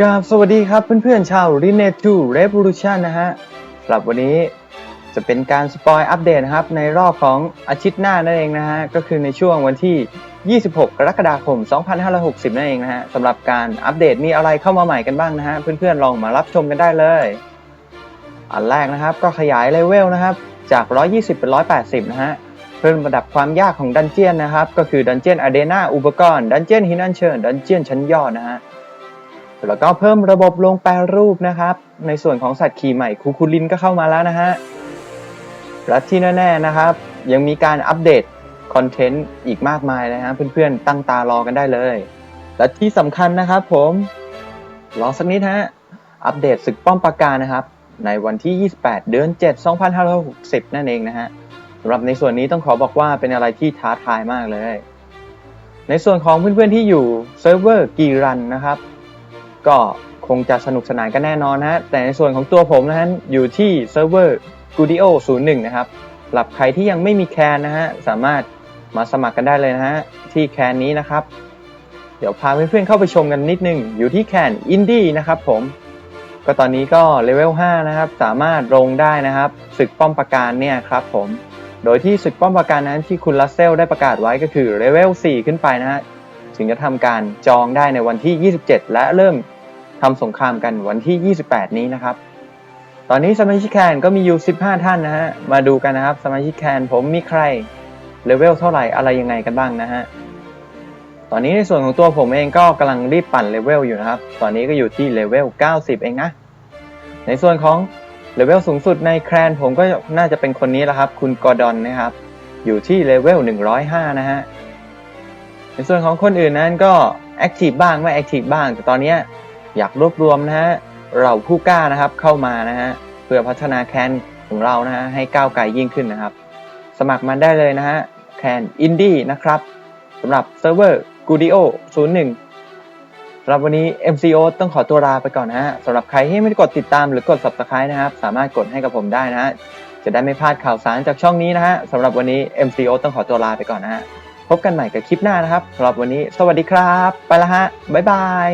กราบสวัสดีครับเพื่อนๆชาว r e n e t o Revolution นะฮะสำหรับวันนี้จะเป็นการสปอยอัปเดตนะครับ ในรอบของอาทิตย์หน้านั่นเองนะฮะ ก็คือในช่วงวันที่ 26 กรกฎาคม 2560 นั่นเองนะฮะสำหรับการอัปเดตมีอะไรเข้ามาใหม่กันบ้างนะฮะ เพื่อนๆลองมารับชมกันได้เลย อันแรกนะครับก็ขยายเลเวลนะครับ จาก 120 เป็น 180 นะฮะเพิ่มระดับความยากของดันเจียนนะครับ ก็คือดันเจียนอะเดนาอุปกรณ์ดันเจียนฮินันเชิญดันเจียนชั้นยอดนะฮะ แล้วก็เพิ่มระบบลงแปรรูปนะครับ ในส่วนของสัตว์ขี่ใหม่คูคูลินก็เข้ามาแล้วนะฮะและที่แน่ๆนะครับ ยังมีการอัปเดตคอนเทนต์อีกมากมายนะฮะเพื่อนๆ ตั้งตารอกันได้เลย และที่สำคัญนะครับผม รอสักนิดฮะอัปเดตศึกป้อมปราการนะครับ ในวันที่ 28 เดือน 7 2560 นั่นเองนะฮะสำหรับในส่วนนี้ต้องขอบอกว่าเป็นอะไรที่ท้าทายมากเลย ในส่วนของเพื่อนๆที่อยู่เซิร์ฟเวอร์กีรันนะครับ ก็คงจะสนุกสนานกันแน่นอนนะฮะ แต่ในส่วนของตัวผมนะฮะ อยู่ที่เซิร์ฟเวอร์ Gudio 01 นะครับสำหรับใครที่ยังไม่มีแคนนะฮะ สามารถมาสมัครกันได้เลยนะฮะ ที่แคนนี้นะครับ เดี๋ยวพาเพื่อนๆเข้าไปชมกันนิดนึง อยู่ที่แคนอินดี้นะครับผม ก็ตอนนี้ก็เลเวล 5 นะครับ สามารถลงได้นะครับ ศึกป้อมปราการเนี่ยครับผม โดยที่ศึกป้อมปราการนั้นที่คุณลัสเซลได้ประกาศไว้ก็คือเลเวล 4 ขึ้นไปนะฮะ ถึงจะทำการจองได้ในวันที่ 27 และเริ่ม ทำสงครามกันวันที่ 28 นี้นะครับ ตอนนี้สมาชิกแคนก็มีอยู่ 15 ท่านนะฮะ มาดูกันนะครับ สมาชิกแคนผมมีใคร เลเวลเท่าไหร่อะไรยังไงกันบ้างนะฮะ ตอนนี้ในส่วนของตัวผมเองก็กำลังรีบปั่นเลเวลอยู่นะครับ ตอนนี้ก็อยู่ที่เลเวล 90 เองนะ ในส่วนของเลเวลสูงสุดในแคนผมก็น่าจะเป็นคนนี้แหละครับ คุณกอร์ดอนนะครับ อยู่ที่เลเวล 105 นะฮะ ในส่วนของคนอื่นนั้นก็แอคทีฟบ้างไม่แอคทีฟบ้าง แต่ตอนเนี้ย อยากรวบรวมนะฮะเราผู้กล้านะครับเข้ามานะฮะเพื่อพัฒนาแคนของเรานะฮะให้ก้าวไกลยิ่งขึ้นนะครับ สมัครมันได้เลยนะฮะแคนอินดี้นะครับสำหรับเซิร์ฟเวอร์ Gudio 01สำหรับวันนี้ MCO ต้องขอตัวลาไปก่อนนะฮะสำหรับใครที่ไม่ได้กดติดตามหรือกด Subscribe นะครับ สามารถกดให้กับผมได้นะฮะจะได้ไม่พลาดข่าวสารจากช่องนี้นะฮะสำหรับวันนี้ MCO ต้องขอตัวลาไปก่อนนะฮะพบกันใหม่กับคลิปหน้านะครับสำหรับวันนี้ สวัสดีครับ ไปละฮะบ๊ายบาย